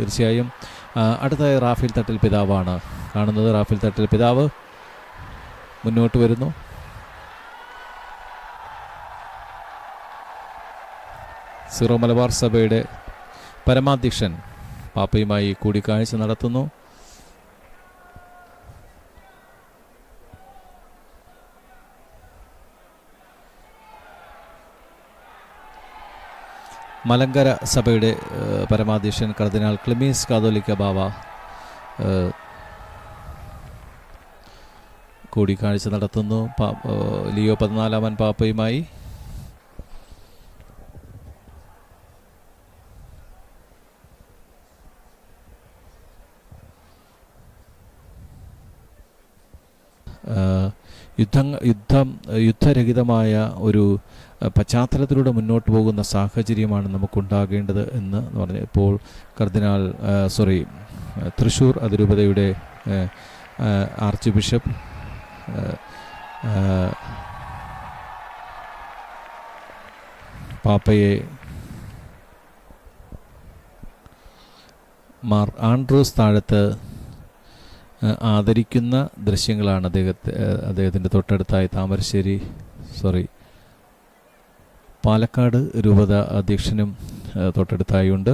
തീർച്ചയായും. അടുത്തതായി റാഫേൽ തട്ടിൽ പിതാവാണ് കാണുന്നത്. റാഫേൽ തട്ടിൽ പിതാവ് മുന്നോട്ട് വരുന്നു. സിറോ മലബാർ സഭയുടെ പരമാധ്യക്ഷൻ പാപ്പയുമായി കൂടിക്കാഴ്ച നടത്തുന്നു. മലങ്കര സഭയുടെ പരമാധ്യക്ഷൻ കർദിനാൾ ക്ലിമീസ് കാതോലിക്ക ബാവ കൂടിക്കാഴ്ച നടത്തുന്നു. ലിയോ പതിനാലാമൻ പാപ്പയുമായി യുദ്ധം യുദ്ധം യുദ്ധരഹിതമായ ഒരു പശ്ചാത്തലത്തിലൂടെ മുന്നോട്ട് പോകുന്ന സാഹചര്യമാണ് നമുക്കുണ്ടാകേണ്ടത് എന്ന് പറഞ്ഞു ഇപ്പോൾ കർദിനാൾ സോറി തൃശ്ശൂർ അതിരൂപതയുടെ ആർച്ച് ബിഷപ്പ് പാപ്പയെ മാർ ആൻഡ്രൂസ് താഴത്ത് ആദരിക്കുന്ന ദൃശ്യങ്ങളാണ് അദ്ദേഹത്തെ അദ്ദേഹത്തിന്റെ തൊട്ടടുത്തായി താമരശ്ശേരി സോറി പാലക്കാട് രൂപത അധ്യക്ഷനും തൊട്ടടുത്തായുണ്ട്.